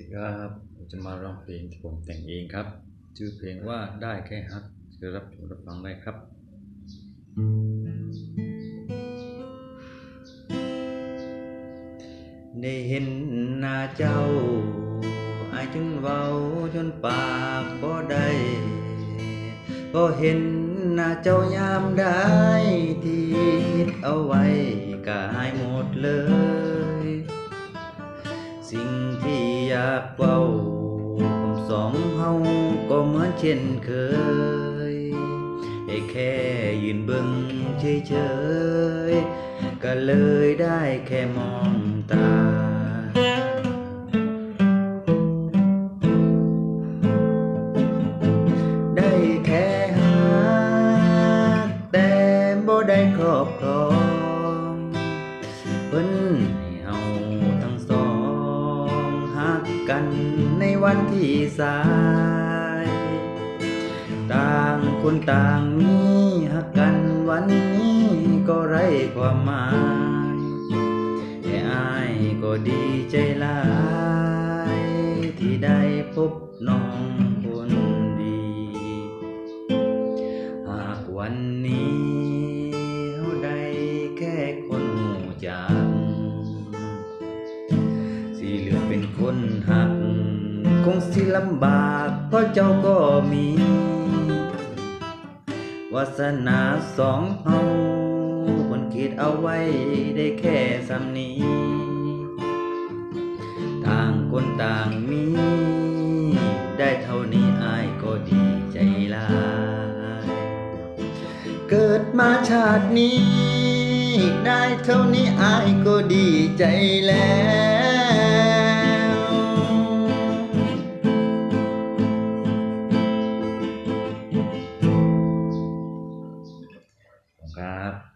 ดีครับผมจะมาร้องเพลงที่ผมแต่งเองครับ ชื่อเพลงว่าได้แค่ฮักเชิญรับชมรับฟังได้ครับ ได้เห็นหน้าเจ้า อายจนเว้าจนปากบ่ได้ก็เห็นหน้าเจ้ายามได้ที่คิดเอาไว้ก็หายหมดเลยากเว้าผมสองเฮาก็เหมือนเช่นเคยได้แค่ยืนเบิ่งเฉยๆก็เลยได้แค่มองตา ได้แค่หาแต่บ่ได้ครอบครองเพิ่น กันในวันที่สาย ต่างคนต่างมีหักกันวันนี้ก็ไร้ความหมายแต่อายก็ดีใจหลาย ที่ได้พบน้องคนดี หากวันนี้เขาได้แค่คนหูจั คนหัก คงสิลำบากเพราะเจ้าก็มีวาสนาสองเฮาคนคิดเอาไว้ได้แค่สำนี้ ต่างคนต่างมี ได้เท่านี้อายก็ดีใจลาย เกิดมาชาตินี้ ได้เท่านี้อายก็ดีใจแล้ว ครับ